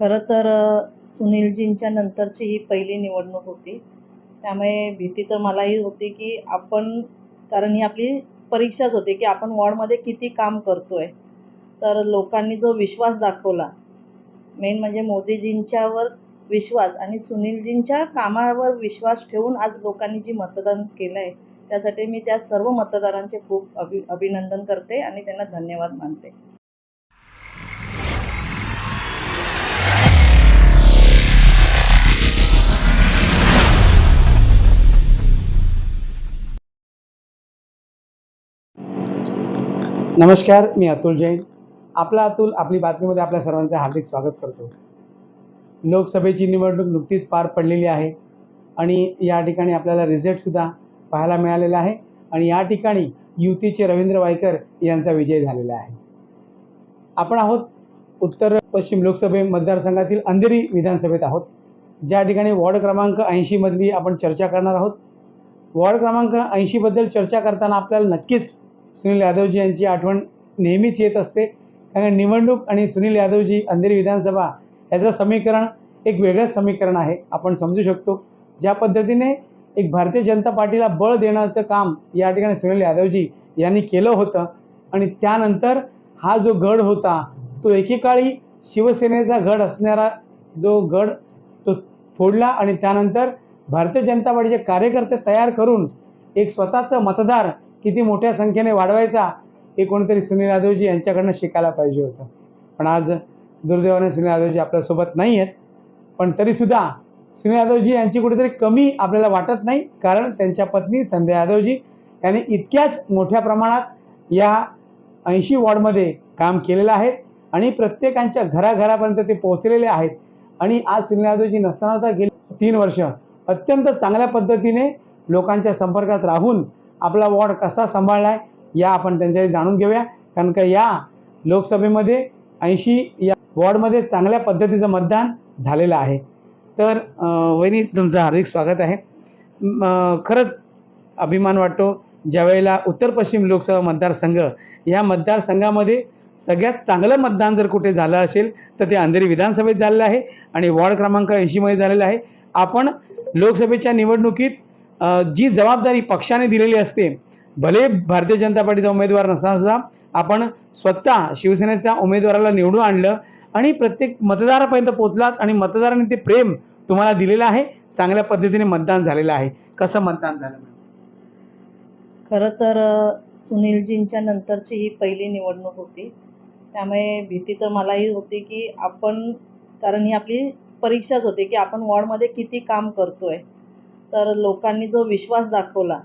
खरं तर सुनीलजींच्या नंतरची ही पहिली निवडणूक होती. त्यामुळे भीती तर मलाही होती की आपण कारण ही आपली परीक्षाच होती की आपण वॉर्डमध्ये किती काम करतोय. तर लोकांनी जो विश्वास दाखवला मेन म्हणजे मोदीजींच्यावर विश्वास आणि सुनीलजींच्या कामावर विश्वास ठेवून आज लोकांनी जी मतदान केलं आहे त्यासाठी मी त्या सर्व मतदारांचे खूप अभि अभिनंदन करते आणि त्यांना धन्यवाद मानते. नमस्कार मी अतुल जैन. आपला अतुल आपली बातमीमध्ये आपल्या सर्वांचं हार्दिक स्वागत करतो. लोकसभेची निवडणूक नुकतीच पार पडलेली आहे आणि या ठिकाणी आपल्याला रिझल्टसुद्धा पाहायला मिळालेला आहे आणि या ठिकाणी युतीचे रवींद्र वायकर यांचा विजय झालेला आहे. आपण आहोत उत्तर पश्चिम लोकसभे मतदारसंघातील अंधेरी विधानसभेत आहोत ज्या ठिकाणी वॉर्ड क्रमांक ऐंशीमधली आपण चर्चा करणार आहोत. वॉर्ड क्रमांक ऐंशीबद्दल चर्चा करताना आपल्याला नक्कीच सुनील यादवजी यांची आठवण नेहमीच येत असते. कारण निवडणूक आणि सुनील यादवजी अंधेरी विधानसभा याचं समीकरण एक वेगळंच समीकरण आहे आपण समजू शकतो. ज्या पद्धतीने एक भारतीय जनता पार्टीला बळ देण्याचं काम या ठिकाणी सुनील यादवजी यांनी केलं होतं आणि त्यानंतर हा जो गड होता तो एकेकाळी शिवसेनेचा गड असणारा जो गड तो फोडला आणि त्यानंतर भारतीय जनता पार्टीचे कार्यकर्ते तयार करून एक स्वतःचं मतदार किती मोठ्या संख्येने वाढवायचा हे कोणीतरी सुनील यादवजी यांच्याकडनं शिकायला पाहिजे होतं. पण आज दुर्दैवाने सुनील यादवजी आपल्यासोबत नाही आहेत पण तरीसुद्धा सुनील यादवजी यांची कुठेतरी कमी आपल्याला वाटत नाही कारण त्यांच्या पत्नी संध्या यादवजी यांनी इतक्याच मोठ्या प्रमाणात या ऐंशी वॉर्डमध्ये काम केलेलं आहे आणि प्रत्येकांच्या घराघरापर्यंत ते पोहोचलेले आहेत. आणि आज सुनील यादवजी नसताना तर गेली तीन वर्ष अत्यंत चांगल्या पद्धतीने लोकांच्या संपर्कात राहून आपला वॉर्ड कसा सांभाळला आहे या आपण त्यांच्याकडे जाणून घेऊया. कारण का या लोकसभेमध्ये ऐंशी या वॉर्डमध्ये चांगल्या पद्धतीचं मतदान झालेलं आहे. तर वहिनी तुमचं हार्दिक स्वागत आहे. खरंच अभिमान वाटतो ज्यावेळेला उत्तर पश्चिम लोकसभा मतदारसंघ या मतदारसंघामध्ये सगळ्यात चांगलं मतदान जर कुठे झालं असेल तर ते अंधेरी विधानसभेत झालेलं आहे आणि वॉर्ड क्रमांक ऐंशीमध्ये झालेलं आहे. आपण लोकसभेच्या निवडणुकीत जी जबाबदारी पक्षाने दिलेली असते भले भारतीय जनता पार्टीचा उमेदवार नसताना सुद्धा आपण स्वतः शिवसेनेच्या उमेदवाराला निवडून आणलं आणि प्रत्येक मतदारापर्यंत पोहोचलात आणि मतदारांनी ते प्रेम तुम्हाला दिलेलं आहे चांगल्या पद्धतीने मतदान झालेलं आहे. कसं मतदान झालं खरं तर सुनीलजींच्या नंतरची ही पहिली निवडणूक होती. त्यामुळे भीती तर मलाही होती की आपण कारण ही आपली परीक्षाच होती की आपण वॉर्डमध्ये किती काम करतोय. तर लोकांनी जो विश्वास दाखवला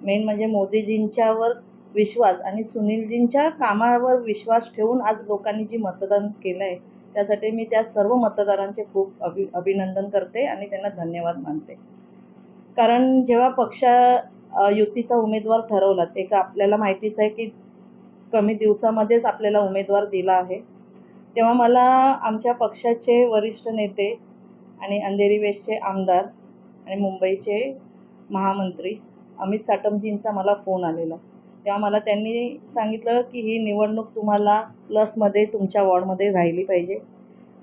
मेन म्हणजे मोदीजींच्यावर विश्वास आणि सुनीलजींच्या कामावर विश्वास ठेवून आज लोकांनी जी मतदान केलं आहे त्यासाठी मी त्या सर्व मतदारांचे खूप अभि अभिनंदन करते आणि त्यांना धन्यवाद मानते. कारण जेव्हा पक्ष युतीचा उमेदवार ठरवला ते का आपल्याला माहितीच आहे की कमी दिवसामध्येच आपल्याला उमेदवार दिला आहे. तेव्हा मला आमच्या पक्षाचे वरिष्ठ नेते आणि अंधेरी वेस्टचे आमदार आणि मुंबईचे महामंत्री अमित साटमजींचा मला फोन आलेला. तेव्हा मला त्यांनी सांगितलं की ही निवडणूक तुम्हाला प्लसमध्ये तुमच्या वॉर्डमध्ये राहिली पाहिजे.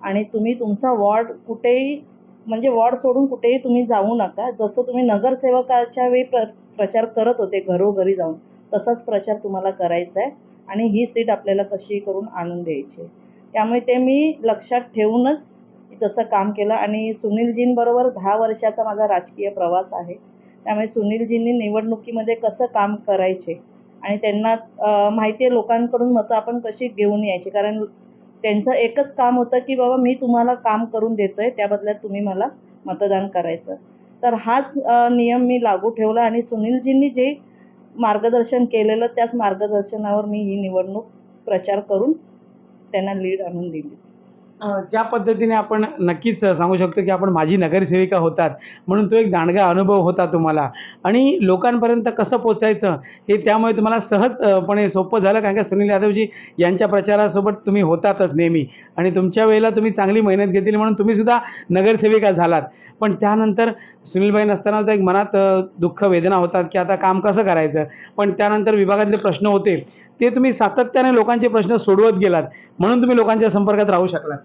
आणि तुम्ही तुमचा वॉर्ड कुठेही म्हणजे वॉर्ड सोडून कुठेही तुम्ही जाऊ नका. जसं तुम्ही नगरसेवकाच्या वेळी प्र प्रचार करत होते घरोघरी जाऊन तसाच प्रचार तुम्हाला करायचा आहे. आणि ही सीट आपल्याला कशी करून आणून द्यायची आहे. त्यामुळे ते मी लक्षात ठेवूनच तसं काम केलं आणि सुनीलजींबरोबर दहा वर्षाचा माझा राजकीय प्रवास आहे. त्यामुळे सुनीलजींनी निवडणुकीमध्ये कसं काम करायचे आणि त्यांना माहिती आहे लोकांकडून मतं आपण कशी घेऊन यायची. कारण त्यांचं एकच काम होतं की बाबा मी तुम्हाला काम करून देतोय त्या बदल्यात तुम्ही मला मतदान करायचं. तर हाच नियम मी लागू ठेवला आणि सुनीलजींनी जे मार्गदर्शन केलेलं त्याच मार्गदर्शनावर मी ही निवडणूक प्रचार करून त्यांना लीड आणून दिली. ज्या पद्धतीने आपण नक्कीच सांगू शकतो की आपण माझी नगरसेविका होतात म्हणून तो एक दांडगा अनुभव होता तुम्हाला. आणि लोकांपर्यंत कसं पोचायचं हे त्यामुळे तुम्हाला सहजपणे सोपं झालं कारण का सुनील यादवजी यांच्या प्रचारासोबत तुम्ही होतातच नेहमी. आणि तुमच्या वेळेला तुम्ही चांगली मेहनत घेतली म्हणून तुम्हीसुद्धा नगरसेविका झालात. पण त्यानंतर सुनीलबाई नसताना तर एक मनात दुःख वेदना होतात की आता काम कसं करायचं? पण त्यानंतर विभागातले प्रश्न होते. ते तुम्ही सातत्याने लोकांचे प्रश्न सोडवत गेलात म्हणून तुम्ही लोकांच्या संपर्कात राहू शकलात.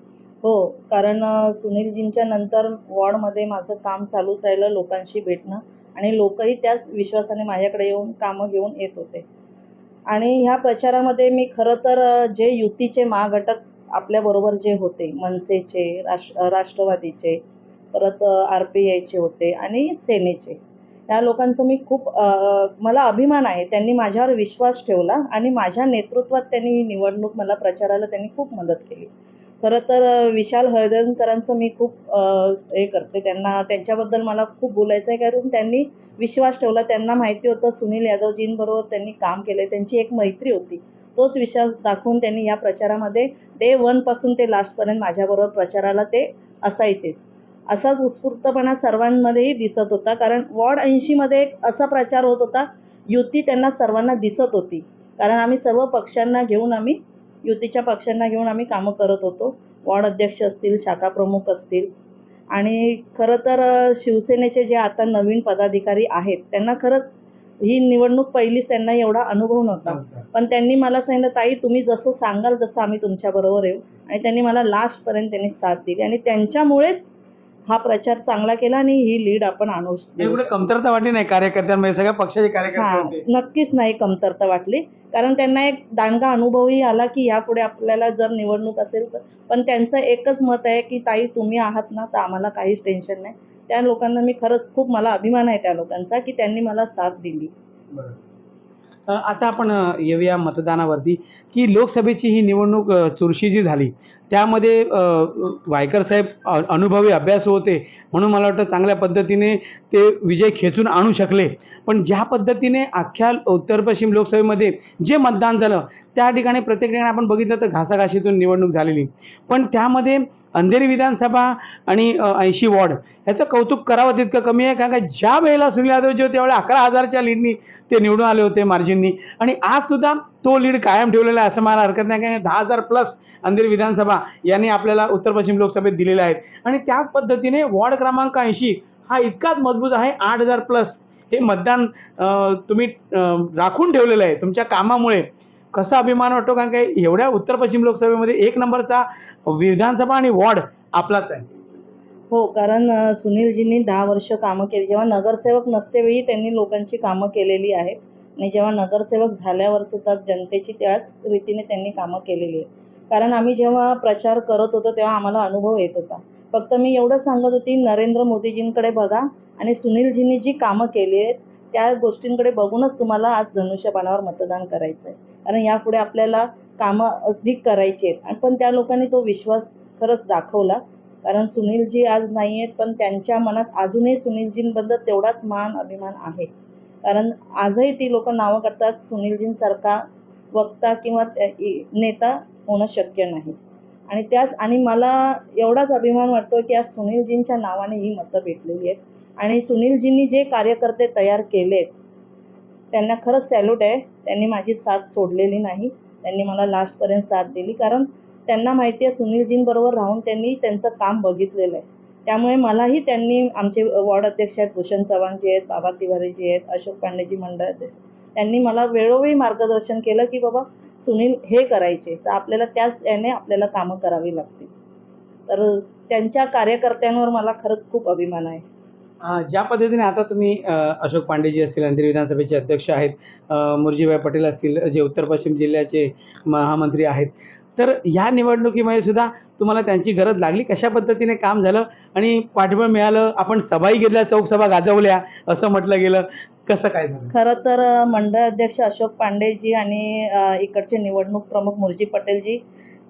हो कारण सुनीलजींच्या नंतर वॉर्डमध्ये माझं काम चालूच राहिलं लोकांशी भेटणं आणि लोकही त्याच विश्वासाने माझ्याकडे येऊन कामं घेऊन येत होते. आणि ह्या प्रचारामध्ये मी खरं तर जे युतीचे महाघटक आपल्याबरोबर जे होते मनसेचे राष्ट्र राष्ट्रवादीचे परत आर पी आयचे होते आणि सेनेचे या लोकांचं मी खूप मला अभिमान आहे. त्यांनी माझ्यावर विश्वास ठेवला आणि माझ्या नेतृत्वात त्यांनी ही निवडणूक मला प्रचाराला त्यांनी खूप मदत केली. खरं तर विशाल हळदणकरांचं मी खूप हे करते. त्यांना त्यांच्याबद्दल मला खूप बोलायचं आहे. कारण त्यांनी विश्वास ठेवला. त्यांना माहिती होतं सुनील यादवजींबरोबर त्यांनी काम केलं त्यांची एक मैत्री होती. तोच विश्वास दाखवून त्यांनी या प्रचारामध्ये डे वनपासून ते लास्टपर्यंत माझ्याबरोबर प्रचाराला ते असायचेच. असाच उत्स्फूर्तपणा सर्वांमध्येही दिसत होता. कारण वॉर्ड ऐंशीमध्ये एक असा प्रचार होत होता युती त्यांना सर्वांना दिसत होती. कारण आम्ही सर्व पक्षांना घेऊन आम्ही युतीच्या पक्षांना घेऊन आम्ही कामं करत होतो. वॉर्ड अध्यक्ष असतील शाखा प्रमुख असतील. आणि खरं तर शिवसेनेचे जे आता नवीन पदाधिकारी आहेत त्यांना खरंच ही निवडणूक पहिलीच त्यांना एवढा अनुभव नव्हता. पण त्यांनी मला सांगितलं ताई तुम्ही जसं सांगाल तसं आम्ही तुमच्याबरोबर येऊ. आणि त्यांनी मला लास्टपर्यंत त्यांनी साथ दिली. आणि त्यांच्यामुळेच हा प्रचार चांगला केला आणि ही लीड आपण आणू हे कुठे कमतरता वाटली नाही कार्यकर्त्यांमध्ये सगळ्या पक्षाचे कार्यकर्ते हा होते. नक्कीच नाही कमतरता वाटली. कारण त्यांना एक दांडगा अनुभवही आला की यापुढे आपल्याला जर निवडणूक असेल तर. पण त्यांचं एकच मत आहे की ताई तुम्ही आहात ना तर आम्हाला काहीच टेन्शन नाही. त्या लोकांना मी खरंच खूप मला अभिमान आहे त्या लोकांचा की त्यांनी मला साथ दिली. बरं. आता आपण येऊया मतदानावरती की लोकसभेची ही निवडणूक चुरशी जी झाली त्यामध्ये वायकर साहेब अनुभवी अभ्यास होते. म्हणून मला वाटतं चांगल्या पद्धतीने ते विजय खेचून आणू शकले. पण ज्या पद्धतीने अख्ख्या उत्तर पश्चिम लोकसभेमध्ये जे मतदान झालं त्या ठिकाणी प्रत्येक ठिकाणी आपण बघितलं तर घासाघाशीतून निवडणूक झालेली. पण त्यामध्ये अंधेरी विधानसभा आणि ऐंशी वॉर्ड. ह्याचं कौतुक करावं तितकं कमी आहे कारण का ज्या वेळेला सुनील यादव जे होते त्यावेळी अकरा हजारच्या लीडनी ते निवडून आले होते मार्जिननी. आणि आज सुद्धा तो लीड कायम ठेवलेला आहे असं मला हरकत नाही कारण दहा हजार प्लस अंधेरी विधानसभा यांनी आपल्याला उत्तर पश्चिम लोकसभेत दिलेल्या आहेत. आणि त्याच पद्धतीने वॉर्ड क्रमांक ऐंशी हा इतकाच मजबूत आहे आठ हजार प्लस हे मतदान तुम्ही राखून ठेवलेलं आहे तुमच्या कामामुळे. कसा अभिमान वाटतो? कारण काय एवढ्या उत्तर पश्चिम लोकसभेमध्ये एक नंबरचा विधानसभा आणि वॉर्ड आपलाच आहे. हो कारण सुनीलजींनी दहा वर्ष कामं केली. जेव्हा नगरसेवक नसतेवेळी त्यांनी लोकांची कामं केलेली आहेत. आणि जेव्हा नगरसेवक झाल्यावर सुद्धा जनतेची त्याच रीतीने त्यांनी कामं केलेली आहेत. कारण आम्ही जेव्हा प्रचार करत होतो तेव्हा आम्हाला अनुभव येत होता. फक्त मी एवढं सांगत होती नरेंद्र मोदीजींकडे बघा. आणि सुनीलजींनी जी कामं केली आहेत त्या गोष्टींकडे बघूनच तुम्हाला आज धनुष्यबाणावर मतदान करायचं आहे कारण यापुढे आपल्याला कामं अधिक करायची आहेत. आणि पण त्या लोकांनी तो विश्वास खरंच दाखवला. कारण सुनीलजी आज नाही आहेत पण त्यांच्या मनात अजूनही सुनीलजींबद्दल तेवढाच मान अभिमान आहे. कारण आजही ती लोक नावं करतात सुनीलजींसारखा वक्ता किंवा त्या- नेता होणं शक्य नाही. आणि त्याच आणि मला एवढाच अभिमान वाटतो की आज सुनीलजींच्या नावाने ही मतं भेटलेली आहेत. आणि सुनीलजींनी जे कार्यकर्ते तयार केलेत त्यांना खरंच सॅल्यूट आहे. त्यांनी माझी साथ सोडलेली नाही. त्यांनी मला लास्टपर्यंत साथ दिली. कारण त्यांना माहिती आहे सुनीलजींबरोबर राहून त्यांनी त्यांचं काम बघितलेलं आहे. त्यामुळे मलाही त्यांनी आमचे वॉर्ड अध्यक्ष आहेत भूषण चव्हाण जे आहेत बाबा तिवारीजी आहेत अशोक पांडेजी मंडळ अध्यक्ष त्यांनी मला वेळोवेळी मार्गदर्शन केलं की बाबा सुनील हे करायचे. तर आपल्याला त्याच याने आपल्याला कामं करावी लागतील. तर त्यांच्या कार्यकर्त्यांवर मला खरंच खूप अभिमान आहे. ज्या पद्धतीने आता तुम्ही अशोक पांडेजी असतील अंधेरी विधानसभेचे अध्यक्ष आहेत मुरजीभाई पटेल असतील जे उत्तर पश्चिम जिल्ह्याचे महामंत्री आहेत तर ह्या निवडणुकीमध्ये सुद्धा तुम्हाला त्यांची गरज लागली? कशा पद्धतीने काम झालं आणि पाठबळ मिळालं? आपण सभाही घेतल्या चौकसभा गाजवल्या असं म्हटलं गेलं. कसं काय झालं? खरं तर मंडळ अध्यक्ष अशोक पांडेजी आणि इकडचे निवडणूक प्रमुख मुरजी पटेलजी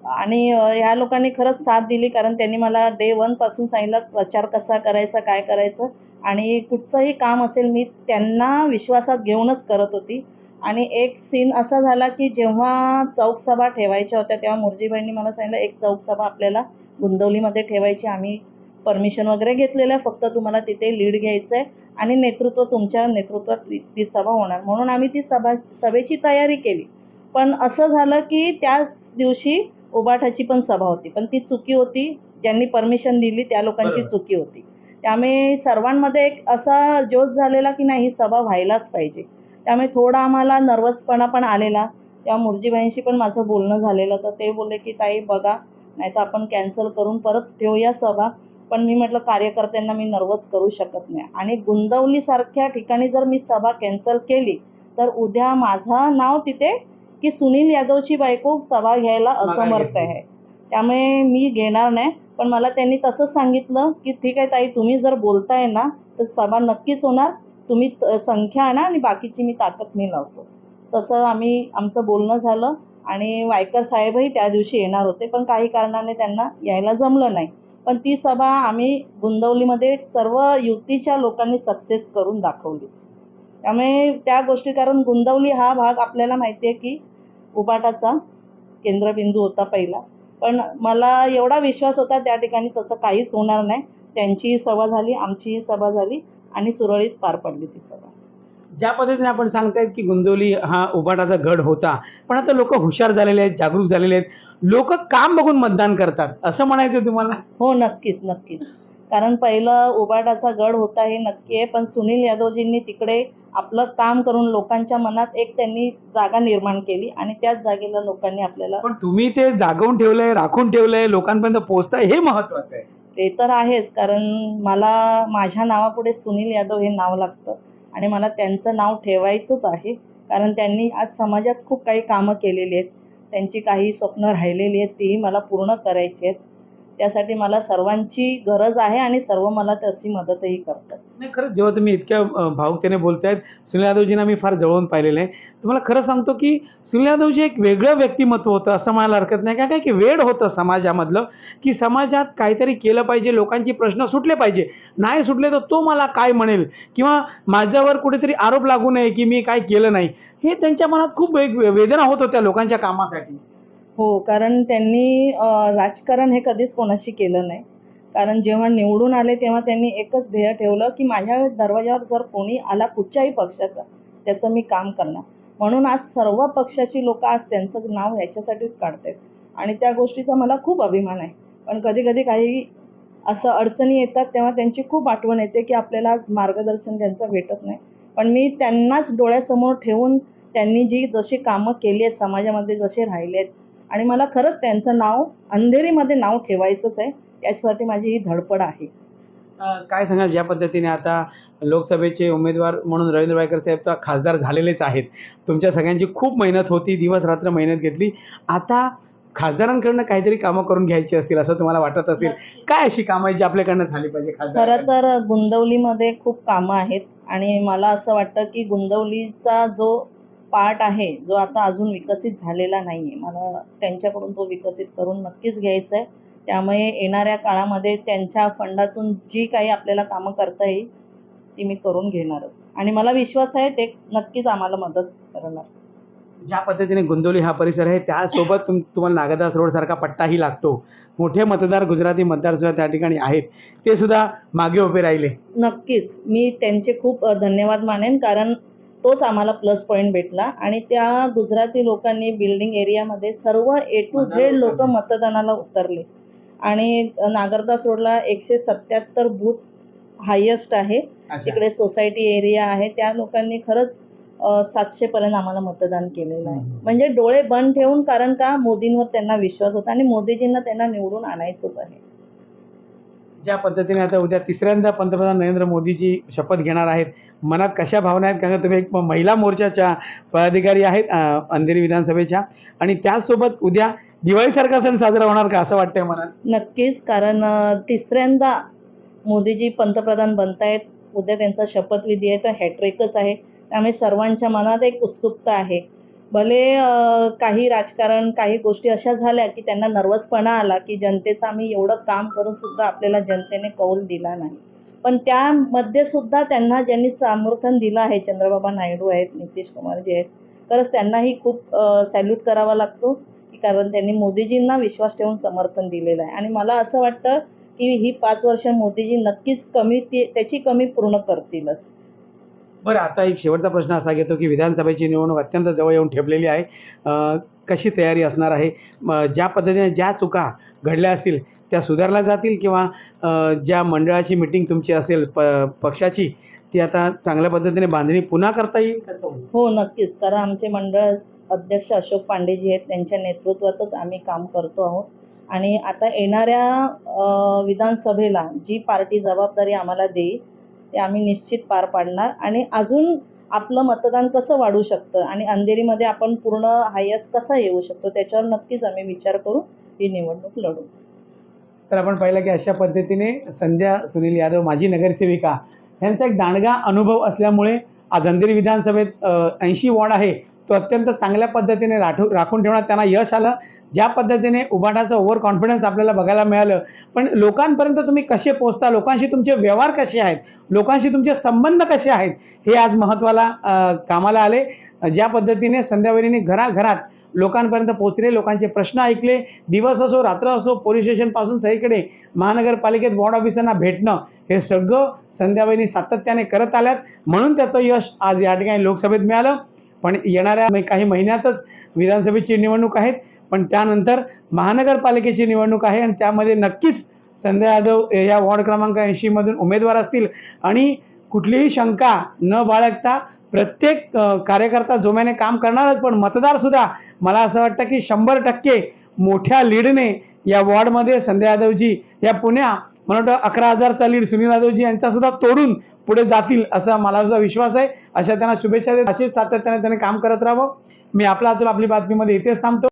आणि ह्या लोकांनी खरंच साथ दिली कारण त्यांनी मला डे वनपासून सांगितलं प्रचार कसा करायचा काय करायचं आणि कुठचंही काम असेल मी त्यांना विश्वासात घेऊनच करत होती. आणि एक सीन असा झाला की जेव्हा चौक सभा ठेवायच्या होत्या तेव्हा मुरजीबाईंनी मला सांगितलं एक चौक सभा आपल्याला गुंदवलीमध्ये ठेवायची. आम्ही परमिशन वगैरे घेतलेलं आहे फक्त तुम्हाला तिथे लीड घ्यायचं आहे आणि नेतृत्व तुमच्या नेतृत्वात ती सभा होणार. म्हणून आम्ही ती सभा सभेची तयारी केली. पण असं झालं की त्याच दिवशी उबाठाची पण सभा होती. पण ती चुकी होती. ज्यांनी परमिशन दिली त्या लोकांची. चुकी होती. त्यामुळे सर्वांमध्ये एक असा जोश झालेला की नाही ही सभा व्हायलाच पाहिजे. त्यामुळे थोडा आम्हाला नर्वसपणा पण आलेला. तेव्हा मुरजीबाईंशी पण माझं बोलणं झालेलं. तर ते बोलले की ताई बघा. नाही तर आपण कॅन्सल करून परत ठेवूया सभा. पण मी म्हटलं कार्यकर्त्यांना मी नर्वस करू शकत नाही. आणि गुंदवलीसारख्या ठिकाणी जर मी सभा कॅन्सल केली तर उद्या माझं नाव तिथे की सुनील यादवची बायको सभा घ्यायला असमर्थ. आहे. त्यामुळे मी घेणार नाही पण मला त्यांनी तसंच सांगितलं की ठीक आहे ताई तुम्ही जर बोलताय ना तर सभा नक्कीच होणार. तुम्ही संख्या आणा आणि बाकीची मी ताकद मी लावतो. तसं आम्ही आमचं बोलणं झालं आणि वायकर साहेबही त्या दिवशी येणार होते पण काही कारणाने त्यांना यायला जमलं नाही. पण ती सभा आम्ही गुंदवलीमध्ये सर्व युतीच्या लोकांनी सक्सेस करून दाखवलीच. त्यामुळे त्या गोष्टी कारण गुंदवली हा भाग आपल्याला माहिती आहे की उबाटाचा केंद्रबिंदू होता पहिला. पण मला एवढा विश्वास होता त्या ठिकाणी तसं काहीच होणार नाही. त्यांचीही सभा झाली आमचीही सभा झाली आणि सुरळीत पार पडली ती सभा. ज्या पद्धतीने आपण सांगतायत की गुंदवली हा उबाटाचा गड होता पण आता लोक हुशार झालेले आहेत जागरूक झालेले आहेत. लोक काम बघून मतदान करतात असं म्हणायचं तुम्हाला? हो नक्कीच नक्कीच. कारण पहिलं उबाटाचा गड होता हे नक्की आहे पण सुनील यादवजींनी तिकडे आपलं काम करून लोकांच्या मनात एक त्यांनी जागा निर्माण केली आणि त्याच जागेला लोकांनी आपल्याला पण तुम्ही ते जागवून ठेवलंय राखून ठेवलंय लोकांपर्यंत पोहोचताय हे महत्वाचं आहे. ते तर आहेच कारण मला माझ्या नावापुढे सुनील यादव हे नाव लागतं आणि मला त्यांचं नाव ठेवायचंच आहे कारण त्यांनी आज समाजात खूप काही कामं केलेली आहेत. त्यांची काही स्वप्न राहिलेली आहेत तीही मला पूर्ण करायची आहेत. त्यासाठी मला सर्वांची गरज आहे आणि सर्व मला तशी मदतही करतात. नाही खरंच जेव्हा तुम्ही इतक्या भावुकतेने बोलतायत सुनील यादवजींना मी फार जवळून पाहिलेलं आहे. तुम्हाला खरं सांगतो की सुनील यादवजी एक वेगळं व्यक्तिमत्व होतं असं म्हणायला हरकत नाही. का काय की वेड होतं समाजामधलं की समाजात काहीतरी केलं पाहिजे लोकांची प्रश्न सुटले पाहिजे. नाही सुटले तर तो मला काय म्हणेल? किंवा माझ्यावर कुठेतरी आरोप लागू नये की मी काय केलं नाही. हे त्यांच्या मनात खूप एक वेदना होत होत्या लोकांच्या कामासाठी. हो कारण त्यांनी राजकारण हे कधीच कोणाशी केलं नाही. कारण जेव्हा निवडून आले तेव्हा त्यांनी एकच ध्येय ठेवलं की माझ्या दरवाजावर जर कोणी आला कुठच्याही पक्षाचा त्याचं मी काम करणार. म्हणून आज सर्व पक्षाची लोक आज त्यांचं नाव ह्याच्यासाठीच काढतात आणि त्या गोष्टीचा मला खूप अभिमान आहे. पण कधी कधी काही असं अडचणी येतात तेव्हा त्यांची खूप आठवण येते की आपल्याला आज मार्गदर्शन त्यांचं भेटत नाही. पण मी त्यांनाच डोळ्यासमोर ठेवून त्यांनी जी जशी कामं केली आहेत समाजामध्ये जसे राहिले आहेत आणि मला खरंच त्यांचं नाव अंधेरीमध्ये नाव ठेवायचंच आहे. त्याच्यासाठी माझी ही धडपड आहे. काय सांगाल? ज्या पद्धतीने आता लोकसभेचे उमेदवार म्हणून रवींद्र वायकर साहेब तर खासदार झालेलेच आहेत. तुमच्या सगळ्यांची खूप मेहनत होती दिवस रात्र मेहनत घेतली. आता खासदारांकडनं काहीतरी कामं करून घ्यायची असतील असं तुम्हाला वाटत असेल? काय अशी कामं जी आपल्याकडनं झाली पाहिजे खासदार खरं तर गुंदवलीमध्ये खूप कामं आहेत. आणि मला असं वाटतं की गुंदवलीचा जो पार्ट आहे जो आता अजून विकसित झालेला नाही आहे मला त्यांच्याकडून तो विकसित करून नक्कीच घ्यायचा आहे त्यामुळे येणाऱ्या काळामध्ये त्यांच्या फंडातून जी काही आपल्याला कामं करता येईल ती मी करून घेणारच. आणि मला विश्वास आहे ते नक्कीच आम्हाला मदत करणार. ज्या पद्धतीने गुंदोली हा परिसर आहे त्यासोबत तुम तुम्हाला नागदास रोडसारखा पट्टाही लागतो. मोठे मतदार गुजराती मतदार सुद्धा त्या ठिकाणी आहेत. ते सुद्धा मागे उभे राहिले. नक्कीच. मी त्यांचे खूप धन्यवाद मानेन. कारण तोच आम्हाला प्लस पॉईंट भेटला. आणि त्या गुजराती लोकांनी बिल्डिंग एरियामध्ये सर्व ए टू झेड लोक मतदानाला उतरले. आणि नागरदास रोडला एकशे सत्याहत्तर बूथ हायेस्ट आहे. तिकडे सोसायटी एरिया आहे. त्या लोकांनी खरंच सातशे पर्यंत आम्हाला मतदान केलेलं आहे. म्हणजे डोळे बंद ठेवून कारण का मोदींवर त्यांना विश्वास होता आणि मोदीजींना त्यांना निवडून आणायचंच आहे. ज्या पद्धतीने आता उद्या तिसऱ्यांदा पंतप्रधान नरेंद्र मोदीजी शपथ घेणार आहेत मनात कशा भावना आहेत? कारण का तुम्ही एक महिला मोर्चाच्या पदाधिकारी आहेत अंधेरी विधानसभेच्या. आणि त्याचसोबत उद्या दिवाळीसारखा सण साजरा होणार का असं वाटतंय मनात? नक्कीच कारण तिसऱ्यांदा मोदीजी पंतप्रधान बनतायत उद्या त्यांचा शपथविधी आहे तर हॅट्रिकच आहे. त्यामुळे सर्वांच्या मनात एक उत्सुकता आहे. भले काही राजकारण काही गोष्टी अशा झाल्या की त्यांना नर्वसपणा आला की जनतेचं आम्ही एवढं काम करून सुद्धा आपल्याला जनतेने कौल दिला नाही. पण त्यामध्ये सुद्धा त्यांना ज्यांनी समर्थन दिलं आहे चंद्रबाबा नायडू आहेत नितीश कुमारजी आहेत खरंच त्यांनाही खूप सॅल्यूट करावा लागतो की कारण त्यांनी मोदीजींना विश्वास ठेवून समर्थन दिलेलं आहे. आणि मला असं वाटतं की ही पाच वर्ष मोदीजी नक्कीच कमी ती त्याची कमी पूर्ण करतीलच. बरं आता एक शेवटचा प्रश्न असा घेतो की विधानसभेची निवडणूक अत्यंत जवळ येऊन ठेपलेली आहे. कशी तयारी असणार आहे? ज्या पद्धतीने ज्या चुका घडल्या असतील त्या सुधारल्या जातील किंवा ज्या मंडळाची मिटिंग तुमची असेल प पक्षाची ती आता चांगल्या पद्धतीने बांधणी पुन्हा करता येईल कसं हो नक्कीच. कारण आमचे मंडळ अध्यक्ष अशोक पांडेजी आहेत त्यांच्या नेतृत्वातच आम्ही काम करतो आहोत. आणि आता येणाऱ्या विधानसभेला जी पार्टी जबाबदारी आम्हाला देईल ते आम्ही निश्चित पार पाडणार आणि अजून आपलं मतदान कसं वाढू शकतं आणि अंधेरीमध्ये आपण पूर्ण हायस्ट कसा येऊ शकतो त्याच्यावर नक्कीच आम्ही विचार करू ही निवडणूक लढू. तर आपण पाहिलं की अशा पद्धतीने संध्या सुनील यादव माजी नगरसेविका यांचा एक दांडगा अनुभव असल्यामुळे आज अंधेरी विधानसभेत ऐंशी वॉर्ड आहे तो अत्यंत चांगल्या पद्धतीने राठू राखून ठेवण्यात त्यांना यश आलं. ज्या पद्धतीने उभाटाचं ओव्हर कॉन्फिडन्स आपल्याला बघायला मिळालं. पण लोकांपर्यंत तुम्ही कसे पोहोचता? लोकांशी तुमचे व्यवहार कसे आहेत? लोकांशी तुमचे संबंध कसे आहेत? हे आज महत्त्वाला कामाला आले. ज्या पद्धतीने संध्यावेळीने घराघरात लोकांपर्यंत पोहोचले लोकांचे प्रश्न ऐकले. दिवस असो रात्र असो पोलीस स्टेशनपासून सगळीकडे महानगरपालिकेत वॉर्ड ऑफिसरना भेटणं हे सगळं संध्याबाईंनी सातत्याने करत आल्यात. म्हणून त्याचं यश आज या ठिकाणी लोकसभेत मिळालं. पण येणाऱ्या काही महिन्यातच विधानसभेची निवडणूक आहेत. पण त्यानंतर महानगरपालिकेची निवडणूक आहे आणि त्यामध्ये नक्कीच संध्या यादव या वॉर्ड क्रमांक ऐंशीमधून उमेदवार असतील. आणि कुठलीही शंका न बाळगता प्रत्येक कार्यकर्ता जोम्याने काम करणारच पण मतदारसुद्धा मला असं वाटतं की शंभर टक्के मोठ्या लीडने या वॉर्डमध्ये संध्या यादवजी या पुण्या मला वाटतं अकरा हजारचा लीड सुनील यादवजी यांचासुद्धा तोडून पुढे जातील असा मला सुद्धा विश्वास आहे. अशा त्यांना शुभेच्छा देत असेच सातत्याने त्याने काम करत राहावं. मी आपला अतुल आपली बातमीमध्ये इथेच थांबतो.